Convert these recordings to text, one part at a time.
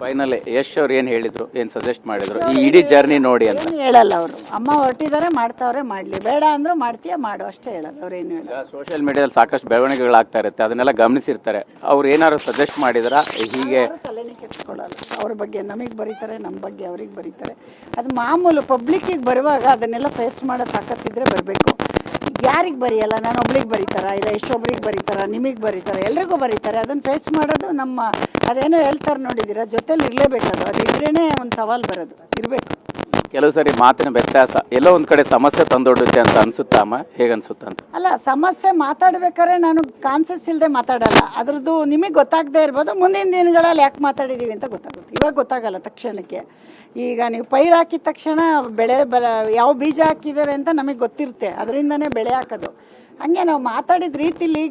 Final Yash ಅವ್ರು ಏನು ಹೇಳಿದ್ರು ಏನು ಸಜೆಸ್ಟ್ ಮಾಡಿದ್ರು? ಈ ಇಡೀ ಜರ್ನಿ ನೋಡಿ ಅಂತ. ಏನು ಹೇಳಲ್ಲ ಅವರು. ಅಮ್ಮ ಹೊರಟಿದ್ದಾರೆ ಮಾಡ್ತಾವ್ರೆ ಮಾಡಲಿ. ಬೇಡ ಅಂದ್ರು ಮಾಡ್ತೀಯ ಮಾಡು. ಅಷ್ಟೇ ಹೇಳೋದು. ಏನು ಹೇಳಲ್ಲ. ಸೋಷಿಯಲ್ ಮೀಡಿಯಾದಲ್ಲಿ ಸಾಕಷ್ಟು ಬೆಳವಣಿಗೆಗಳಾಗ್ತಾ ಇರುತ್ತೆ. ಅದನ್ನೆಲ್ಲ ಗಮನಿಸಿರ್ತಾರೆ. ಅವ್ರು ಏನಾದ್ರು ಸಜೆಸ್ಟ್ ಮಾಡಿದ್ರ? ಹೀಗೆ. ತಲೆನೇ ಕೆಡಿಸ್ಕೊಳ್ಳಲ್ಲ. ಅವ್ರ ಬಗ್ಗೆ ನಮಗೆ ಬರೀತಾರೆ ನಮ್ಮ ಬಗ್ಗೆ ಅವ್ರಿಗೆ ಬರೀತಾರೆ. ಅದು ಮಾಮೂಲು ಪಬ್ಲಿಕ್ಕಿಗೆ ಬರುವಾಗ ಅದನ್ನೆಲ್ಲ ಫೇಸ್ ಮಾಡೋ ತಾಕತ್ತಿದ್ರೆ ಬರಬೇಕು. ಯಾರಿಗೆ ಬರೆಯಲ್ಲ? ನಾನು ಒಬ್ಳಿಗೆ ಬರೀತಾರ? ಇಲ್ಲ ಎಷ್ಟೊಬ್ರಿಗೆ ಬರೀತಾರ? ನಿಮಗೆ ಬರೀತಾರೆ? ಎಲ್ರಿಗೂ ಬರೀತಾರೆ. ಅದನ್ನು ಫೇಸ್ ಮಾಡೋದು ನಮ್ಮ, ಅದೇನೋ ಹೇಳ್ತಾರೆ ನೋಡಿದ್ದೀರಾ? ಜೊತೆಲಿ ಇರಲೇಬೇಕದು. ಅದು ಇದ್ರೇ ಒಂದು ಸವಾಲು ಬರೋದು. ಇರಬೇಕು. ಕೆಲವು ಸರಿ ಮಾತಿನ ವ್ಯತ್ಯಾಸ, ಎಲ್ಲೋ ಒಂದ್ ಕಡೆ ಸಮಸ್ಯೆ ತಂದೊಡುತ್ತೆ ಅಂತ ಅನ್ಸುತ್ತಾ ಅಮ್ಮ? ಹೇಗೆ ಅನ್ಸುತ್ತಾ ಅಂತ? ಅಲ್ಲ, ಸಮಸ್ಯೆ ಮಾತಾಡ್ಬೇಕಾದ್ರೆ ನಾನು ಕಾನ್ಸಸ್ ಇಲ್ಲದೆ ಮಾತಾಡಲ್ಲ. ಅದ್ರದ್ದು ನಿಮಗೆ ಗೊತ್ತಾಗದೇ ಇರ್ಬೋದು, ಮುಂದಿನ ದಿನಗಳಲ್ಲಿ ಯಾಕೆ ಮಾತಾಡಿದೀವಿ ಅಂತ ಗೊತ್ತಾಗುತ್ತೆ. ಇವಾಗ ಗೊತ್ತಾಗಲ್ಲ ತಕ್ಷಣಕ್ಕೆ. ಈಗ ನೀವು ಪೈರು ಹಾಕಿದ ತಕ್ಷಣ ಬೆಳೆ ಬರ, ಯಾವ ಬೀಜ ಹಾಕಿದ್ದಾರೆ ಅಂತ ನಮಗೆ ಗೊತ್ತಿರುತ್ತೆ. ಅದರಿಂದನೇ ಬೆಳೆ ಹಾಕೋದು. ಹಂಗೆ ನಾವು ಮಾತಾಡಿದ ರೀತಿಲಿ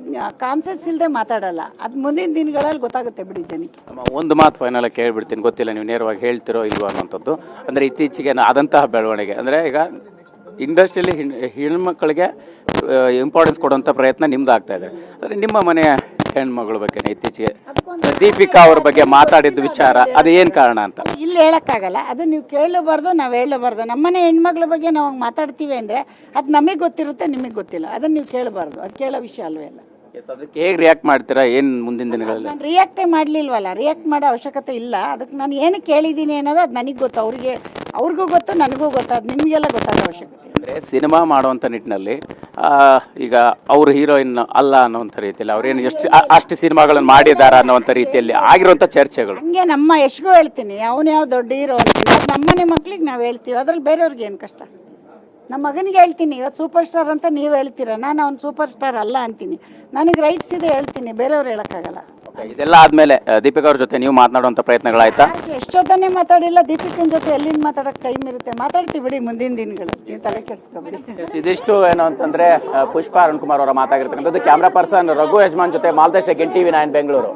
ಕಾನ್ಸಸ್ ಇಲ್ಲದೆ ಮಾತಾಡಲ್ಲ. ಅದು ಮುಂದಿನ ದಿನಗಳಲ್ಲಿ ಗೊತ್ತಾಗುತ್ತೆ ಬಿಡಿ ಜನಕ್ಕೆ. ಒಂದು ಮಾತು ಫೈನಲ್ ಕೇಳಿಬಿಡ್ತೀನಿ. ಗೊತ್ತಿಲ್ಲ, ನೀವು ನೇರವಾಗಿ ಹೇಳ್ತಿರೋ ಇಲ್ವೋ ಅನ್ನೋಂಥದ್ದು ಅಂದರೆ ಇತ್ತೀಚೆಗೆ ಆದಂತಹ ಬೆಳವಣಿಗೆ. ಅಂದರೆ ಈಗ ಇಂಡಸ್ಟ್ರಿಯಲ್ಲಿ ಹೆಣ್ಮಕ್ಳಿಗೆ ಇಂಪಾರ್ಟೆನ್ಸ್ ಕೊಡುವಂಥ ಪ್ರಯತ್ನ ಆಗ್ತಾ ಇದೆ. ಅಂದರೆ ನಿಮ್ಮ ಮನೆಯ ಹೆಣ್ಮಗಳ ಬಗ್ಗೆ ಇತ್ತೀಚೆಗೆ ದೀಪಿಕಾ ಅವ್ರ ಬಗ್ಗೆ ಮಾತಾಡಿದ್ದು ವಿಚಾರ ಅದು ಏನು ಕಾರಣ ಅಂತ? ಇಲ್ಲಿ ಹೇಳೋಕ್ಕಾಗಲ್ಲ. ಅದು ನೀವು ಕೇಳಬಾರ್ದು ನಾವು ಹೇಳಬಾರ್ದು. ನಮ್ಮನೆ ಹೆಣ್ಮಗಳ ಬಗ್ಗೆ ನಾವು ಮಾತಾಡ್ತೀವಿ ಅಂದರೆ ಅದು ನಮಗೆ ಗೊತ್ತಿರುತ್ತೆ ನಿಮಗೆ ಗೊತ್ತಿಲ್ಲ. ಅದನ್ನು ನೀವು ಕೇಳಬಾರ್ದು. ಅದು ಕೇಳೋ ವಿಷಯ ಅಲ್ವೇ ಅಲ್ಲ. ಅದಕ್ಕೆ ಹೇಗೆ ರಿಯಾಕ್ಟ್ ಮಾಡ್ತೀರಾ? ಏನು ಮುಂದಿನ ದಿನಗಳಲ್ಲಿ? ನಾನು ರಿಯಾಕ್ಟೇ ಮಾಡಲಿಲ್ವಲ್ಲ. ರಿಯಾಕ್ಟ್ ಮಾಡೋ ಅವಶ್ಯಕತೆ ಇಲ್ಲ. ಅದಕ್ಕೆ ನಾನು ಏನು ಕೇಳಿದ್ದೀನಿ ಅನ್ನೋದು ಅದು ನನಗೆ ಗೊತ್ತು. ಅವ್ರಿಗೆ ಅವ್ರಿಗೂ ಗೊತ್ತು ನನಗೂ ಗೊತ್ತಾದ ನಿಮಗೆಲ್ಲ ಗೊತ್ತಾದ ಅವಶ್ಯಕತೆ. ಅಂದರೆ ಸಿನಿಮಾ ಮಾಡುವಂಥ ನಿಟ್ಟಿನಲ್ಲಿ ಈಗ ಅವರು ಹೀರೋಯಿನ್ ಅಲ್ಲ ಅನ್ನೋಂಥ ರೀತಿಯಲ್ಲಿ ಅವ್ರೇನು ಎಷ್ಟು ಅಷ್ಟು ಸಿನಿಮಾಗಳನ್ನು ಮಾಡಿದಾರ ಅನ್ನೋಂಥ ರೀತಿಯಲ್ಲಿ ಆಗಿರುವಂಥ ಚರ್ಚೆಗಳು. ಹಂಗೆ ನಮ್ಮ ಯಶ್ಗೂ ಹೇಳ್ತೀನಿ ಅವನು ಯಾವ ದೊಡ್ಡ ಹೀರೋ ನಮ್ಮನೆ ಮಕ್ಳಿಗೆ ನಾವು ಹೇಳ್ತೀವಿ ಅದ್ರಲ್ಲಿ ಬೇರೆಯವ್ರಿಗೆ ಏನು ಕಷ್ಟ? ನಮ್ಮ ಮಗನಿಗೆ ಹೇಳ್ತೀನಿ ಇವತ್ತು ಸೂಪರ್ ಸ್ಟಾರ್ ಅಂತ ನೀವು ಹೇಳ್ತೀರ ನಾನು ಅವ್ನು ಸೂಪರ್ ಸ್ಟಾರ್ ಅಲ್ಲ ಅಂತೀನಿ. ನನಗೆ ರೈಟ್ಸ್ ಇದೆ ಹೇಳ್ತೀನಿ ಬೇರೆಯವ್ರು ಹೇಳೋಕ್ಕಾಗಲ್ಲ. ಇದೆಲ್ಲ ಆದ್ಮೇಲೆ ಆ, ದೀಪಿಕಾ ಅವ್ರ ಜೊತೆ ನೀವು ಮಾತನಾಡುವಂತ ಪ್ರಯತ್ನಗಳಾಯ್ತಾ? ಎಷ್ಟೊತ್ತನೇ ಮಾತಾಡಿಲ್ಲ ದೀಪಿಕನ್ ಜೊತೆ ಎಲ್ಲಿಂದ ಮಾತಾಡಕ್ ಟೈಮ್ ಇರುತ್ತೆ? ಮಾತಾಡ್ತೀವಿ ಬಿಡಿ ಮುಂದಿನ ದಿನಗಳಲ್ಲಿ. ನೀವು ತಲೆ ಕೆಡಿಸ್ಕೊಬಿಡಿ. Yes, ಇದಿಷ್ಟು ಏನು ಅಂತಂದ್ರೆ ಆ, ಪುಷ್ಪ ಅರುಣ್ ಕುಮಾರ್ ಅವರ ಮಾತಾಗಿರ್ತಕ್ಕಂಥದ್ದು ಕ್ಯಾಮ್ರಾ ಪರ್ಸನ್ ರಘು ಯಜಮಾನ್ ಜೊತೆ ಮಾಲ್ತೇಶ್ ಟಿವಿ ನೈನ್ ಬೆಂಗಳೂರು.